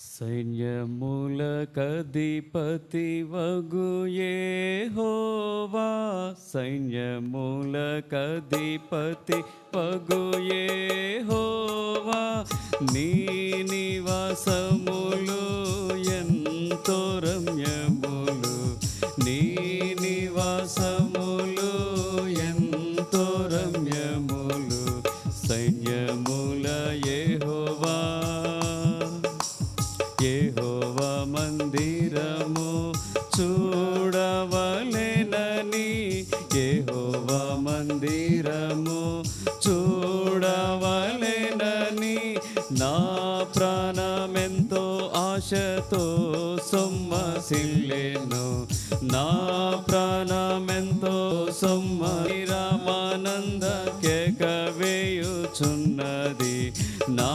సైన్యములకధిపతి వగు యెహోవా. సైన్యములకధిపతి వగుయే హోవా నీ నివాసములు ఎంతో రమ్యములు. నీ నివాసములు మందిరము చూడవలెనని నా ప్రాణమెంతో ఆశతో సొమ్మసిల్లెను. నా ప్రాణమెంతో సొమ్మరామానంద కేకవేయుచున్నది. నా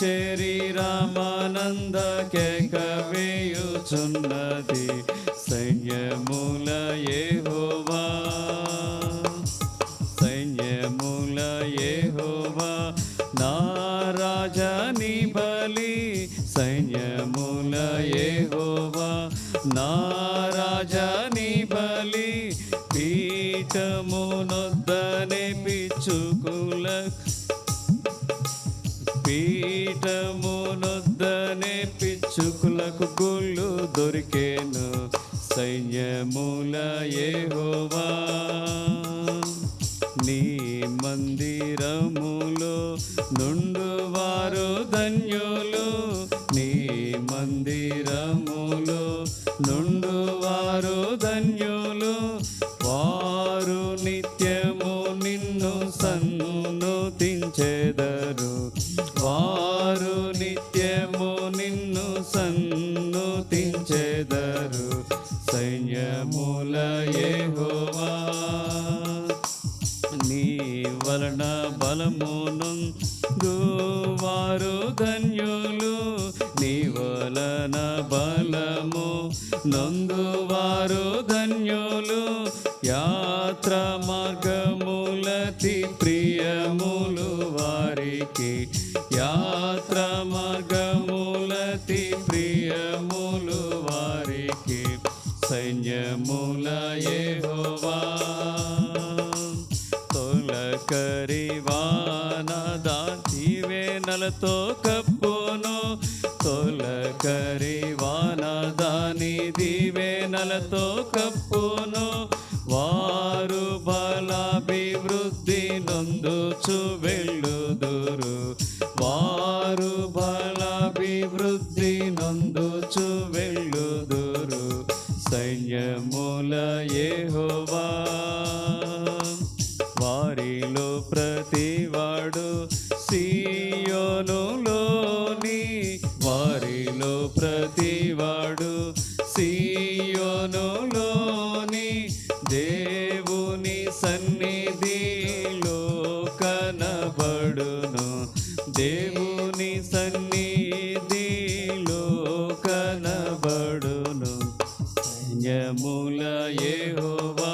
శరీరమానంద కేకవేయుచున్నది. సైన్యముల సైన్యముల ఏహోవా నా రాజని బలి పీఠమునొద్దనే పిచ్చుకుల పీఠమునొద్దనే పిచ్చుకులకు గుళ్ళు దొరికేను సైన్యముల ఏహోవా నీ మందిరములో నుండు వారు ధన్య ధన్యులు వారు నిత్యము నిన్ను సన్నుతించెదరు. వారు నిత్యము నిన్ను సన్నుతించెదరు. సైన్యముల యెహోవా నీ వలన బలమును వారు ధన్యులు నందువారు ధన్యులు యాత్ర మార్గములతి ప్రియములు వారికి. యాత్ర మార్గములతి ప్రియములు వారికి. సైన్యముల యెహోవా తొలకరి వానదా దీవెనలతో కప్ తొలకరి వానదాని దీవెనలతో కప్పును. వారు బలాభివృద్ధి నొందుచు వెళ్ళుదురు. వారు బలాభివృద్ధి నొందుచు వెళ్ళుదురు. సైన్యముల ఏహోవా కలుగును దేవుని సన్నిధిలో కనబడును సైన్యముల ఏహోవా